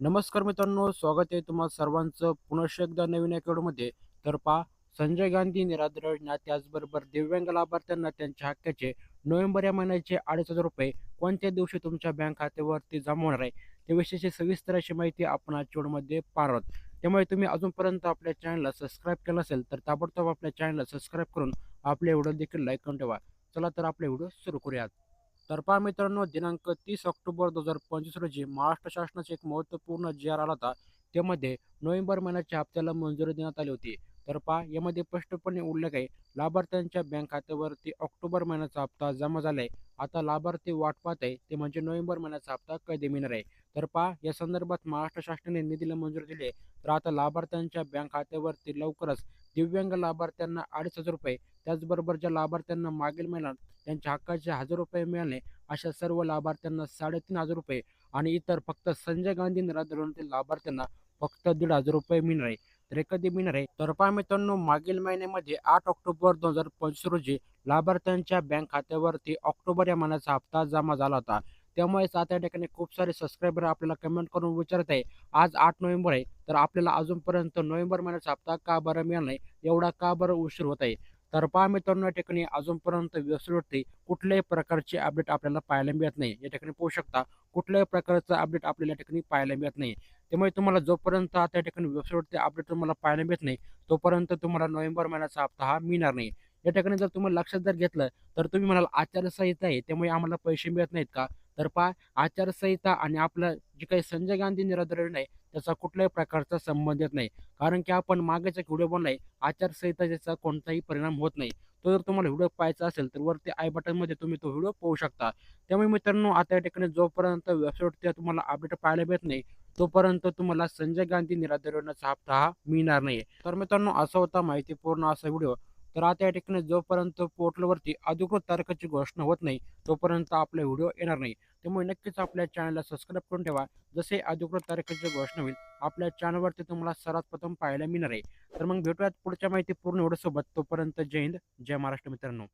नमस्कार मित्रांनो स्वागत आहे तुम्हा सर्वांचं. पुनश एकदा नवीन एपिसोडमध्ये. तर पहा संजय गांधी निराधार योजना त्याचबरोबर दिव्यांग लाभार्थ्यांना त्यांच्या हक्काचे नोव्हेंबर या महिन्याचे अडीच हजार रुपये कोणत्या दिवशी तुमच्या बँक खात्यावरती जमा होणार आहे? त्याविषयीची सविस्तर अशी माहिती आपण आज व्हिडिओमध्ये पाहणार आहोत. त्यामुळे तुम्ही अजूनपर्यंत आपल्या चॅनलला सबस्क्राईब केलं असेल तर ताबडतोब आपल्या चॅनलला सबस्क्राईब करून आपले व्हिडिओ देखील लाईक करून ठेवा. चला तर आपले व्हिडिओ सुरू करूयात. तर पहा मित्रांनो दिनांक तीस ऑक्टोबर दोन हजार पंचवीस रोजी महाराष्ट्र शासनाचे एक महत्त्वपूर्ण जी आर आला होता. त्यामध्ये नोव्हेंबर महिन्याच्या हप्त्याला मंजुरी देण्यात आली होती. तर पहा यामध्ये स्पष्टपणे उल्लेख आहे. लाभार्थ्यांच्या बँक खात्यावरती ऑक्टोबर महिन्याचा हप्ता जमा झालाय. आता लाभार्थी वाट पाहत आहे ते म्हणजे नोव्हेंबर महिन्याचा हप्ता कधी मिळणार आहे? तर पहा या संदर्भात महाराष्ट्र शासनाने निधीला मंजूर दिली तर आता लाभार्थ्यांच्या बँक खात्यावरती लवकरच दिव्यांग लाभार्थ्यांना अडीच हजार रुपये त्याचबरोबर ज्या लाभार्थ्यांना मागील महिन्यात त्यांच्या हक्काचे हजार रुपये मिळाले अशा सर्व लाभार्थ्यांना साडेतीन हजार रुपये आणि इतर फक्त संजय गांधी निराधारतील लाभार्थ्यांना फक्त दीड हजार रुपये मिळणार आहे. तर हे कधी मिळणार आहे. तर पहा मित्रांनो मागील महिन्यामध्ये आठ ऑक्टोबर दोन हजार पंचवीस रोजी लाभार्थ्यांच्या बँक खात्यावरती ऑक्टोबर या महिन्याचा हप्ता जमा झाला होता. त्यामुळेच आता या ठिकाणी खूप सारे सबस्क्रायबर आपल्याला कमेंट करून विचारत आहे आज आठ नोव्हेंबर आहे तर आपल्याला अजूनपर्यंत नोव्हेंबर महिन्याचा हप्ता का बरं मिळाला नाही एवढा का बरं उशीर होत आहे? तर पहा मित्रांनो या ठिकाणी अजूनपर्यंत वेबसाईटवरती कुठल्याही प्रकारचे अपडेट आपल्याला पाहायला मिळत नाही. या ठिकाणी पाहू शकता कुठल्याही प्रकारचं अपडेट आपल्याला या ठिकाणी पाहायला मिळत नाही. त्यामुळे तुम्हाला जोपर्यंत आता ठिकाणी वेबसाईटवरती अपडेट तुम्हाला पाहायला मिळत नाही तोपर्यंत तुम्हाला नोव्हेंबर महिन्याचा हप्ता हा मिळणार नाही. या ठिकाणी जर तुम्हाला लक्षात जर घेतलं तर तुम्ही म्हणाल आचारसंहिता आहे त्यामुळे आम्हाला पैसे मिळत नाहीत का? तर पहा आचारसंहिता आणि आपलं जे काही संजय गांधी निराधारण आहे त्याचा कुठल्याही प्रकारचा संबंध येत नाही. कारण की आपण मागेचा व्हिडिओ बनलाय आचारसंहितेचा कोणताही परिणाम होत नाही. तो जर तुम्हाला व्हिडिओ पाहायचा असेल तर वरती आय बटनमध्ये तुम्ही तो व्हिडिओ पाहू शकता. त्यामुळे मित्रांनो आता या ठिकाणी जोपर्यंत वेबसाईटवर तुम्हाला अपडेट पाहायला मिळत नाही तोपर्यंत तुम्हाला संजय गांधी निराधार योजनेचा हप्ता हा मिळणार नाही तर मित्रांनो असा होता माहितीपूर्ण असा व्हिडिओ. तर आता या ठिकाणी जोपर्यंत पोर्टलवरती अधिकृत तारखेची घोषणा होत नाही तोपर्यंत आपला व्हिडिओ येणार नाही. त्यामुळे नक्कीच आपल्या चॅनलला सबस्क्राईब करून ठेवा. जसे अधिकृत तारखेची घोषणा होईल आपल्या चॅनलवरती तुम्हाला सर्वात प्रथम पाहायला मिळणार आहे. तर मग भेटूयात पुढच्या माहिती पूर्ण व्हिडिओसोबत. तोपर्यंत जय हिंद जय महाराष्ट्र मित्रांनो.